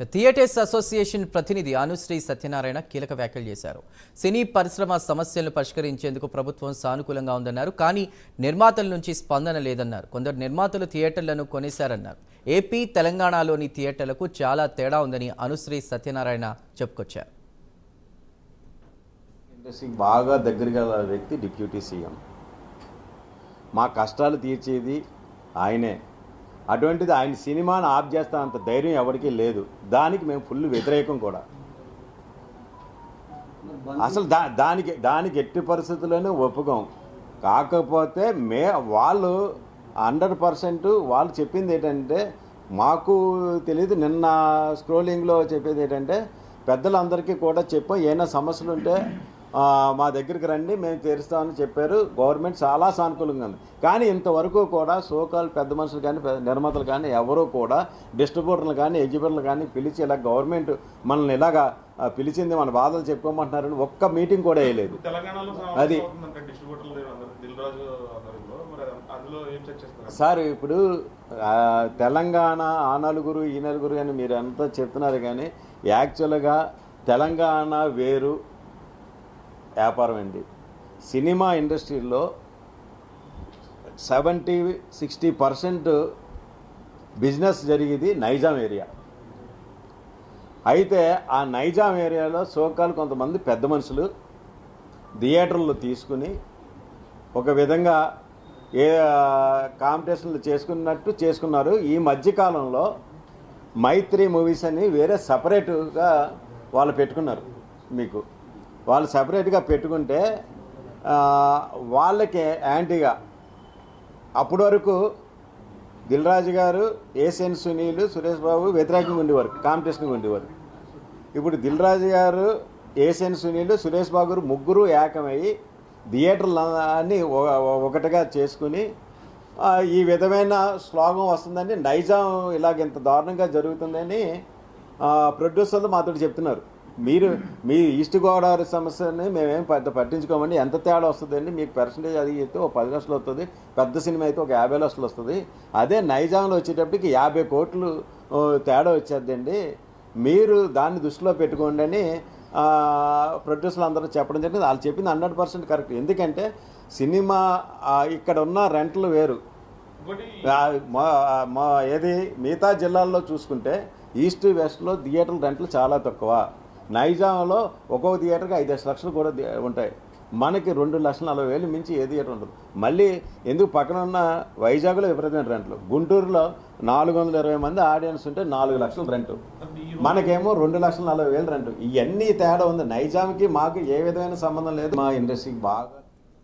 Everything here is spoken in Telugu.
థియేటర్స్ అసోసియేషన్ ప్రతినిధి అనుశ్రీ సత్యనారాయణ కీలక వ్యాఖ్యలు చేశారు. సినీ పరిశ్రమ సమస్యలను పరిష్కరించేందుకు ప్రభుత్వం సానుకూలంగా ఉందన్నారు. కానీ నిర్మాతల నుంచి స్పందన లేదన్నారు. కొందరు నిర్మాతలు థియేటర్లను కొనేశారన్నారు. ఏపీ తెలంగాణలోని థియేటర్లకు చాలా తేడా ఉందని అనుశ్రీ సత్యనారాయణ చెప్పుకొచ్చారు. ఇండస్ట్రీకి బాగా దగ్గరగా వ్యక్తి డిప్యూటీ సీఎం. మా కష్టాలు తీర్చేది ఆయనే. అటువంటిది ఆయన సినిమాను ఆఫ్ చేస్తానంత ధైర్యం ఎవరికీ లేదు. దానికి మేము ఫుల్ వ్యతిరేకం కూడా. అసలు దా దానికి దానికి ఎట్టి పరిస్థితుల్లోనే ఒప్పుకోం. కాకపోతే మే వాళ్ళు హండ్రెడ్ పర్సెంట్ వాళ్ళు చెప్పింది ఏంటంటే మాకు తెలియదు నిన్న స్క్రోలింగ్లో చెప్పేది ఏంటంటే పెద్దలందరికీ కూడా చెప్పాం ఏమైనా సమస్యలు ఉంటే మా దగ్గరికి రండి మేము తీరుస్తామని చెప్పారు. గవర్నమెంట్ చాలా సానుకూలంగా ఉంది. కానీ ఇంతవరకు కూడా సోకాల్ పెద్ద మనుషులు కానీ నిర్మాతలు కానీ ఎవరూ కూడా డిస్ట్రిబ్యూటర్లు కానీ ఎగ్జిబిటర్లు కానీ పిలిచి ఇలా గవర్నమెంట్ మనల్ని ఇలాగా పిలిచింది మన బాధలు చెప్పుకోమంటున్నారని ఒక్క మీటింగ్ కూడా వేయలేదు. అది- సార్ ఇప్పుడు తెలంగాణ ఆ నలుగురు ఈ నలుగురు అని మీరు అంతా చెప్తున్నారు కానీ యాక్చువల్గా తెలంగాణ వేరు వ్యాపారం అండి. సినిమా ఇండస్ట్రీలో సెవెంటీ సిక్స్టీ పర్సెంట్ బిజినెస్ జరిగేది నైజాం ఏరియా. అయితే ఆ నైజాం ఏరియాలో సోకాలు కొంతమంది పెద్ద మనుషులు థియేటర్లు తీసుకుని ఒక విధంగా ఏ కాంపిటీషన్లు చేసుకున్నట్టు చేసుకున్నారు. ఈ మధ్యకాలంలో మైత్రి మూవీస్ అని వేరే సపరేట్గా వాళ్ళు పెట్టుకున్నారు మీకు. వాళ్ళు సపరేట్గా పెట్టుకుంటే వాళ్ళకే యాంటీగా. అప్పటి వరకు దిల్ రాజు గారు ఏసియన్ సునీల్ సురేష్ బాబు వ్యతిరేకంగా ఉండేవారు కాంపిటీషన్గా ఉండేవారు. ఇప్పుడు దిల్ రాజు గారు ఏసియన్ సునీల్ సురేష్ బాబు గారు ముగ్గురు ఏకమయ్యి థియేటర్లు అన్ని ఒకటిగా చేసుకుని ఈ విధమైన శ్లోగం వస్తుందని నైజాం ఇలాగ ఇంత దారుణంగా జరుగుతుందని ప్రొడ్యూసర్లు మాతో చెప్తున్నారు. మీరు మీ ఈస్ట్ గోదావరి సమస్యని మేమేం పెద్ద పట్టించుకోమండి. ఎంత తేడా వస్తుందండి? మీకు పర్సంటేజ్ అది అయితే ఒక పది లక్షలు వస్తుంది. పెద్ద సినిమా అయితే ఒక యాభై లక్షలు వస్తుంది. అదే నైజాంలో వచ్చేటప్పటికి యాభై కోట్లు తేడా వచ్చేద్దండి. మీరు దాన్ని దృష్టిలో పెట్టుకోండి అని ప్రొడ్యూసర్లు అందరూ చెప్పడం జరిగింది. వాళ్ళు చెప్పింది హండ్రెడ్ పర్సెంట్ కరెక్ట్. ఎందుకంటే సినిమా ఇక్కడ ఉన్న రెంట్లు వేరు. ఏది మిగతా జిల్లాల్లో చూసుకుంటే ఈస్ట్ వెస్ట్లో థియేటర్ల రెంట్లు చాలా తక్కువ. నైజాంలో ఒక్కొక్క థియేటర్కి ఐదు లక్షలు కూడా ఉంటాయి. మనకి రెండు లక్షల నలభై వేలు మించి ఏ థియేటర్ ఉండదు. మళ్ళీ ఎందుకు పక్కన ఉన్న వైజాగ్లో విపరీతమైన రెంట్లు. గుంటూరులో నాలుగు వందల ఇరవై మంది ఆడియన్స్ ఉంటే నాలుగు లక్షల రెంటు. మనకేమో రెండు లక్షల నలభై వేలు రెంటు. ఇవన్నీ తేడా ఉంది. నైజాంకి మాకు ఏ విధమైన సంబంధం లేదు. మా ఇండస్ట్రీకి బాగా